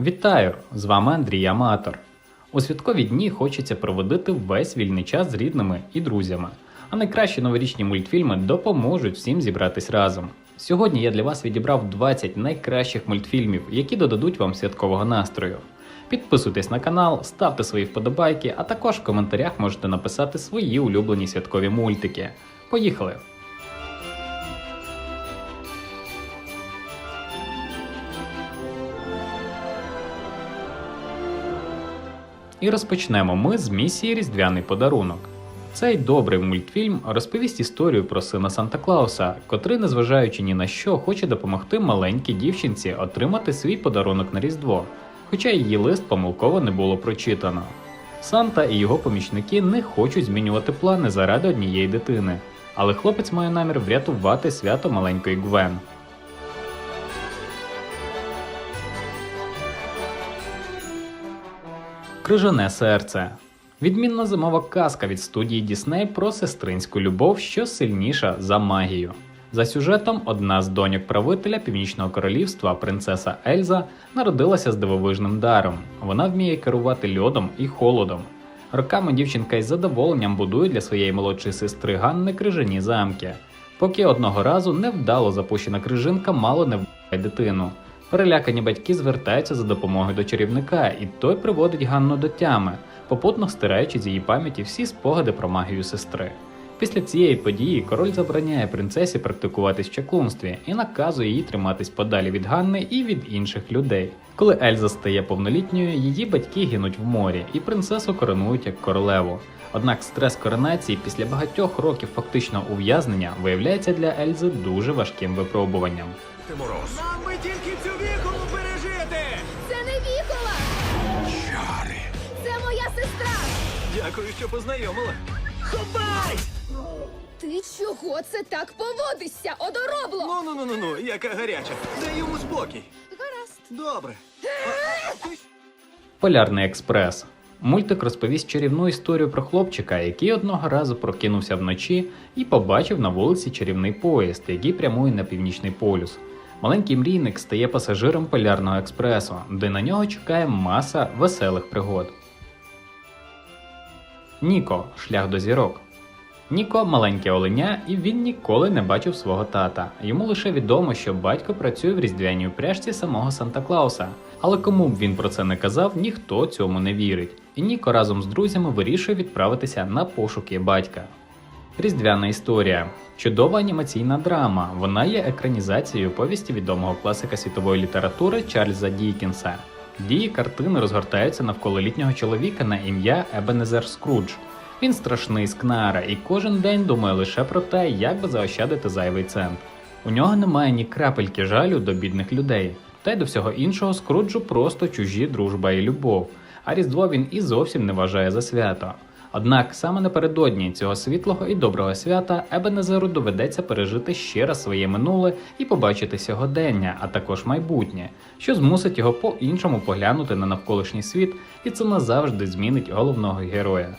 Вітаю! З вами Андрій Аматор. У святкові дні хочеться проводити весь вільний час з рідними і друзями. А найкращі новорічні мультфільми допоможуть всім зібратись разом. Сьогодні я для вас відібрав 20 найкращих мультфільмів, які додадуть вам святкового настрою. Підписуйтесь на канал, ставте свої вподобайки, а також в коментарях можете написати свої улюблені святкові мультики. Поїхали! І розпочнемо ми з місії Різдвяний подарунок. Цей добрий мультфільм розповість історію про сина Санта Клауса, котрий, незважаючи ні на що, хоче допомогти маленькій дівчинці отримати свій подарунок на Різдво, хоча її лист помилково не було прочитано. Санта і його помічники не хочуть змінювати плани заради однієї дитини, але хлопець має намір врятувати свято маленької Гвен. Крижане серце. Відмінна зимова казка від студії Дісней про сестринську любов, що сильніша за магію. За сюжетом, одна з доньок правителя Північного королівства, принцеса Ельза, народилася з дивовижним даром. Вона вміє керувати льодом і холодом. Роками дівчинка із задоволенням будує для своєї молодшої сестри Ганни крижані замки, поки одного разу невдало запущена крижинка мало не вбиває дитину. Перелякані батьки звертаються за допомогою до чарівника, і той приводить Ганну до тями, попутно стираючи з її пам'яті всі спогади про магію сестри. Після цієї події король забороняє принцесі практикуватись в чаклунстві і наказує їй триматись подалі від Ганни і від інших людей. Коли Ельза стає повнолітньою, її батьки гинуть в морі, і принцесу коронують як королеву. Однак стрес коронації після багатьох років фактичного ув'язнення виявляється для Ельзи дуже важким випробуванням. Ти мороз. Дякую, що познайомила. Хопай! Ти чого це так поводишся, одоробло? Ну, ну, ну, ну, ну, яка гаряча. Дай йому спокій. Гаразд. Добре. Полярний експрес. Мультик розповість чарівну історію про хлопчика, який одного разу прокинувся вночі і побачив на вулиці чарівний поїзд, який прямує на північний полюс. Маленький мрійник стає пасажиром полярного експресу, де на нього чекає маса веселих пригод. Ніко шлях до зірок. Ніко маленьке оленя, і він ніколи не бачив свого тата. Йому лише відомо, що батько працює в різдвяній упряжці самого Санта Клауса. Але кому б він про це не казав, ніхто цьому не вірить. І Ніко разом з друзями вирішує відправитися на пошуки батька. Різдвяна історія. Чудова анімаційна драма. Вона є екранізацією повісті відомого класика світової літератури Чарльза Дікінса. Дії картини розгортаються навколо літнього чоловіка на ім'я Ебенезер Скрудж. Він страшний скнара і кожен день думає лише про те, як би заощадити зайвий цент. У нього немає ні крапельки жалю до бідних людей. Та й до всього іншого Скруджу просто чужі дружба і любов, а Різдво він і зовсім не вважає за свято. Однак саме напередодні цього світлого і доброго свята Ебенезеру доведеться пережити ще раз своє минуле і побачити сьогодення, а також майбутнє, що змусить його по-іншому поглянути на навколишній світ, і це назавжди змінить головного героя.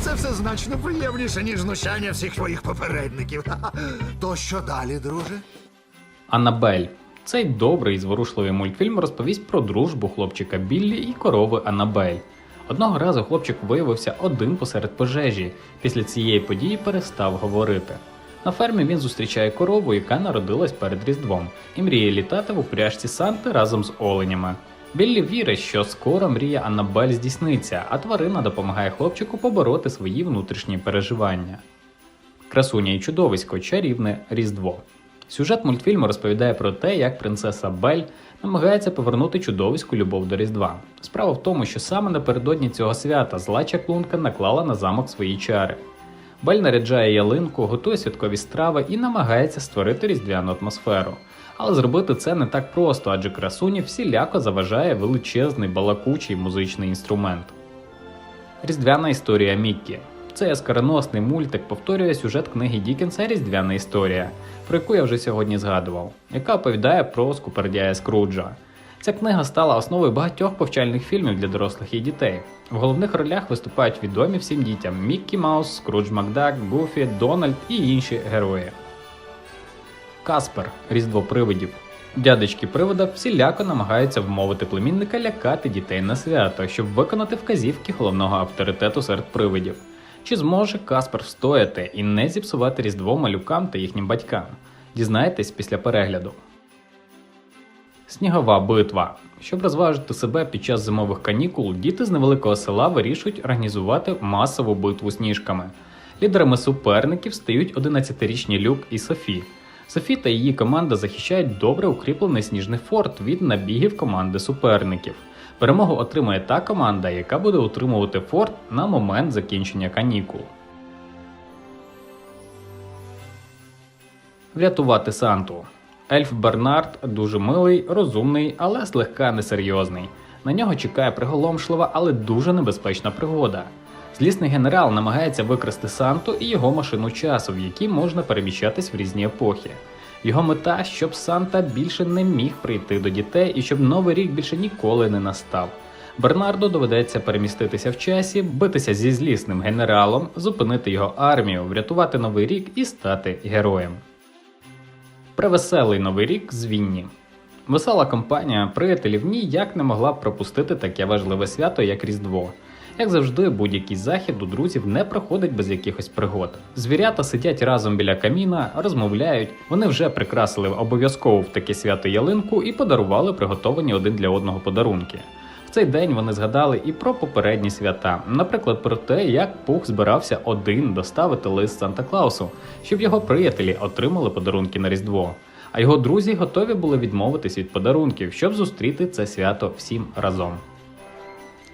Це все значно приємніше, ніж знущання всіх твоїх попередників. То що далі, друже? Аннабель. Цей добрий і зворушливий мультфільм розповість про дружбу хлопчика Біллі і корови Аннабель. Одного разу хлопчик виявився один посеред пожежі. Після цієї події перестав говорити. На фермі він зустрічає корову, яка народилась перед Різдвом, і мріє літати в упряжці Санти разом з оленями. Біллі вірить, що скоро мрія Аннабель здійсниться, а тварина допомагає хлопчику побороти свої внутрішні переживання. Красуня і чудовисько чарівне Різдво. Сюжет мультфільму розповідає про те, як принцеса Бель намагається повернути чудовиську любов до Різдва. Справа в тому, що саме напередодні цього свята зла чаклунка наклала на замок свої чари. Бель наряджає ялинку, готує святкові страви і намагається створити різдвяну атмосферу. Але зробити це не так просто, адже красуні всіляко заважає величезний балакучий музичний інструмент. Різдвяна історія Міккі. Цей яскравоносний мультик повторює сюжет книги Дікенса Різдвяна історія, про яку я вже сьогодні згадував, яка оповідає про скупердяя Скруджа. Ця книга стала основою багатьох повчальних фільмів для дорослих і дітей. В головних ролях виступають відомі всім дітям Міккі Маус, Скрудж Макдак, Гуфі, Дональд і інші герої. Каспер Різдво привидів. Дядечки привода всіляко намагаються вмовити племінника лякати дітей на свято, щоб виконати вказівки головного авторитету серед привидів. Чи зможе Каспер встояти і не зіпсувати різдво малюкам та їхнім батькам? Дізнайтесь після перегляду. Снігова битва. Щоб розважити себе під час зимових канікул, діти з невеликого села вирішують організувати масову битву сніжками. Лідерами суперників стають 11-річні Люк і Софі. Софі та її команда захищають добре укріплений сніжний форт від набігів команди суперників. Перемогу отримає та команда, яка буде утримувати форт на момент закінчення канікул. Врятувати Санту. Ельф Бернард дуже милий, розумний, але злегка несерйозний. На нього чекає приголомшлива, але дуже небезпечна пригода. Злісний генерал намагається викрасти Санту і його машину часу, в якій можна переміщатись в різні епохи. Його мета, щоб Санта більше не міг прийти до дітей і щоб новий рік більше ніколи не настав. Бернарду доведеться переміститися в часі, битися зі злісним генералом, зупинити його армію, врятувати новий рік і стати героєм. Превеселий новий рік з Вінні. Весела компанія приятелів ніяк не могла б пропустити таке важливе свято, як Різдво. Як завжди, будь-який захід у друзів не проходить без якихось пригод. Звірята сидять разом біля каміна, розмовляють. Вони вже прикрасили обов'язково в таке свято ялинку і подарували приготовані один для одного подарунки. В цей день вони згадали і про попередні свята, наприклад, про те, як Пух збирався один доставити лист Санта Клаусу, щоб його приятелі отримали подарунки на Різдво. А його друзі готові були відмовитись від подарунків, щоб зустріти це свято всім разом.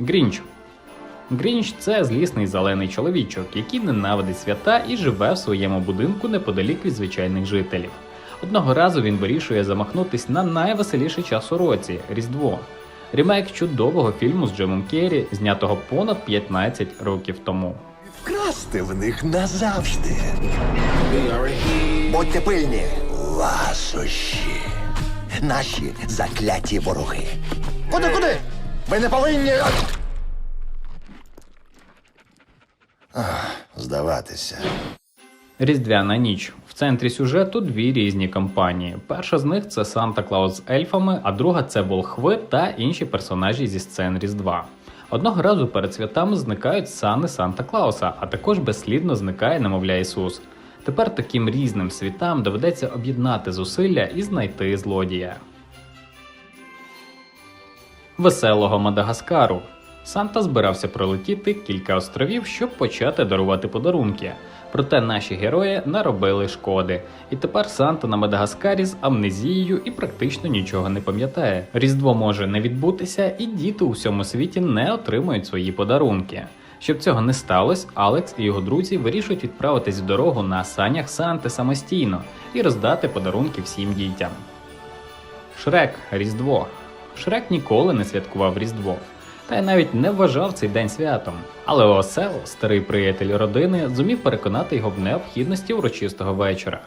Грінч Грінч це злісний зелений чоловічок, який ненавидить свята і живе в своєму будинку неподалік від звичайних жителів. Одного разу він вирішує замахнутись на найвеселіший час у році Різдво. Ремейк чудового фільму з Джимом Керрі, знятого понад 15 років тому. Вкрасти в них назавжди. Будьте пильні. Ласощі. Наші закляті вороги. Куди, куди? Ви не повинні. Здаватися. Різдвяна ніч. В центрі сюжету дві різні кампанії. Перша з них це Санта Клаус з ельфами, а друга це волхви та інші персонажі зі сцен Різдва. Одного разу перед святами зникають сани Санта Клауса, а також безслідно зникає немовля Ісус. Тепер таким різним світам доведеться об'єднати зусилля і знайти злодія. Веселого Мадагаскару. Санта збирався пролетіти кілька островів, щоб почати дарувати подарунки. Проте наші герої наробили шкоди, і тепер Санта на Мадагаскарі з амнезією і практично нічого не пам'ятає. Різдво може не відбутися, і діти у всьому світі не отримують свої подарунки. Щоб цього не сталося, Алекс і його друзі вирішують відправитись в дорогу на санях Санти самостійно і роздати подарунки всім дітям. Шрек Різдво. Шрек ніколи не святкував Різдво, та й навіть не вважав цей день святом. Але Осел, старий приятель родини, зумів переконати його в необхідності урочистого вечора.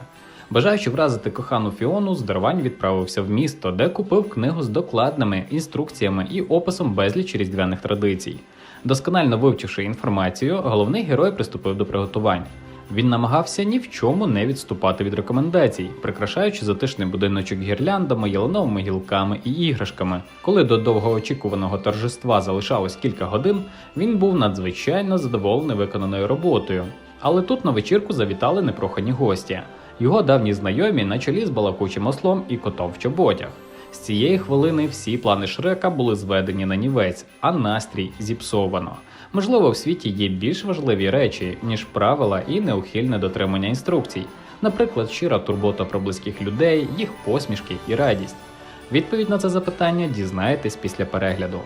Бажаючи вразити кохану Фіону, Здарвань відправився в місто, де купив книгу з докладними інструкціями і описом безліч різдвяних традицій. Досконально вивчивши інформацію, головний герой приступив до приготувань. Він намагався ні в чому не відступати від рекомендацій, прикрашаючи затишний будиночок гірляндами, ялиновими гілками і іграшками. Коли до довгоочікуваного торжества залишалось кілька годин, він був надзвичайно задоволений виконаною роботою. Але тут на вечірку завітали непрохані гості. Його давні знайомі на чолі з балакучим ослом і котом в чоботях. З цієї хвилини всі плани Шрека були зведені на нівець, а настрій зіпсовано. Можливо, в світі є більш важливі речі, ніж правила і неухильне дотримання інструкцій, наприклад, щира турбота про близьких людей, їх посмішки і радість. Відповідь на це запитання дізнаєтесь після перегляду.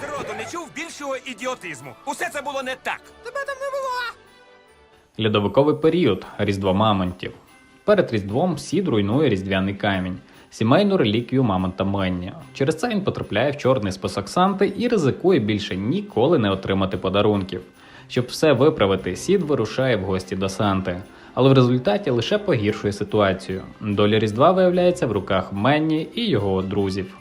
Зроду не чув більшого ідіотизму. Усе це було не так. Тебе там не було. Льодовиковий період Різдво Мамонтів. Перед Різдвом Сід руйнує різдвяний камінь, сімейну реліквію Мамонта Менні. Через це він потрапляє в чорний список Санти і ризикує більше ніколи не отримати подарунків. Щоб все виправити, Сід вирушає в гості до Санти, але в результаті лише погіршує ситуацію. Доля Різдва виявляється в руках Менні і його друзів.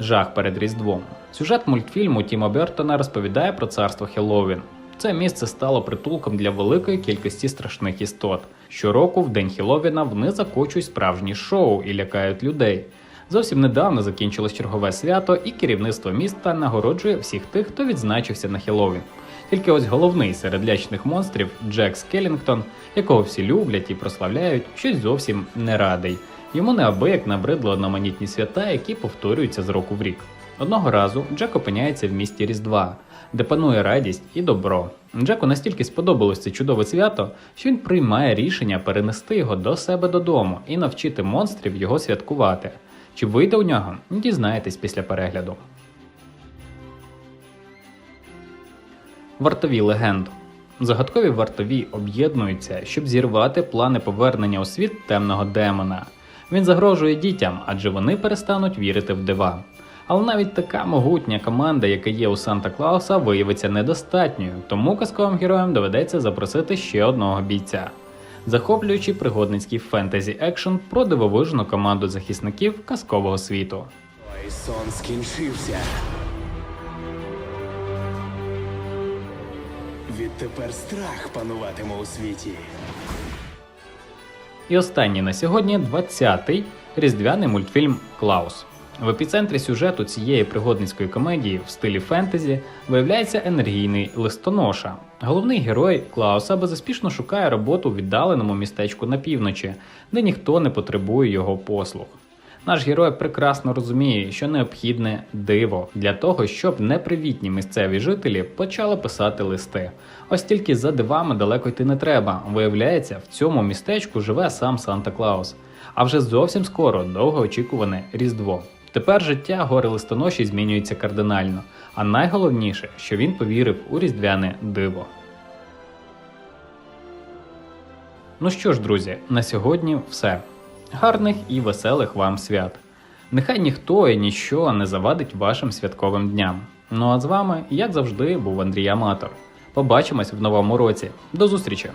Жах перед Різдвом. Сюжет мультфільму Тіма Бертона розповідає про царство Хеллоуін. Це місце стало притулком для великої кількості страшних істот. Щороку в день Хіловіна вони закочують справжні шоу і лякають людей. Зовсім недавно закінчилось чергове свято, і керівництво міста нагороджує всіх тих, хто відзначився на Хіловін. Тільки ось головний серед лячних монстрів Джек Скелінгтон, якого всі люблять і прославляють, щось зовсім не радий. Йому неабияк набридли одноманітні свята, які повторюються з року в рік. Одного разу Джек опиняється в місті Різдва, де панує радість і добро. Джеку настільки сподобалось це чудове свято, що він приймає рішення перенести його до себе додому і навчити монстрів його святкувати. Чи вийде у нього? Дізнаєтесь після перегляду. Вартові легенд. Загадкові вартові об'єднуються, щоб зірвати плани повернення у світ темного демона. Він загрожує дітям, адже вони перестануть вірити в дива. Але навіть така могутня команда, яка є у Санта Клауса, виявиться недостатньою, тому казковим героям доведеться запросити ще одного бійця. Захоплюючий пригодницький фентезі екшн про дивовижну команду захисників казкового світу. Ой, сон скінчився. Відтепер страх пануватиме у світі. І останній на сьогодні 20-й різдвяний мультфільм Клаус. В епіцентрі сюжету цієї пригодницької комедії в стилі фентезі виявляється енергійний листоноша. Головний герой Клауса безуспішно шукає роботу у віддаленому містечку на півночі, де ніхто не потребує його послуг. Наш герой прекрасно розуміє, що необхідне диво для того, щоб непривітні місцеві жителі почали писати листи. Ось тільки за дивами далеко йти не треба. Виявляється, в цьому містечку живе сам Санта Клаус. А вже зовсім скоро довгоочікуване Різдво. Тепер життя гори листоноші змінюється кардинально, а найголовніше, що він повірив у різдвяне диво. Ну що ж, друзі, на сьогодні все. Гарних і веселих вам свят. Нехай ніхто і ніщо не завадить вашим святковим дням. Ну а з вами, як завжди, був Андрій Аматор. Побачимось в новому році. До зустрічі!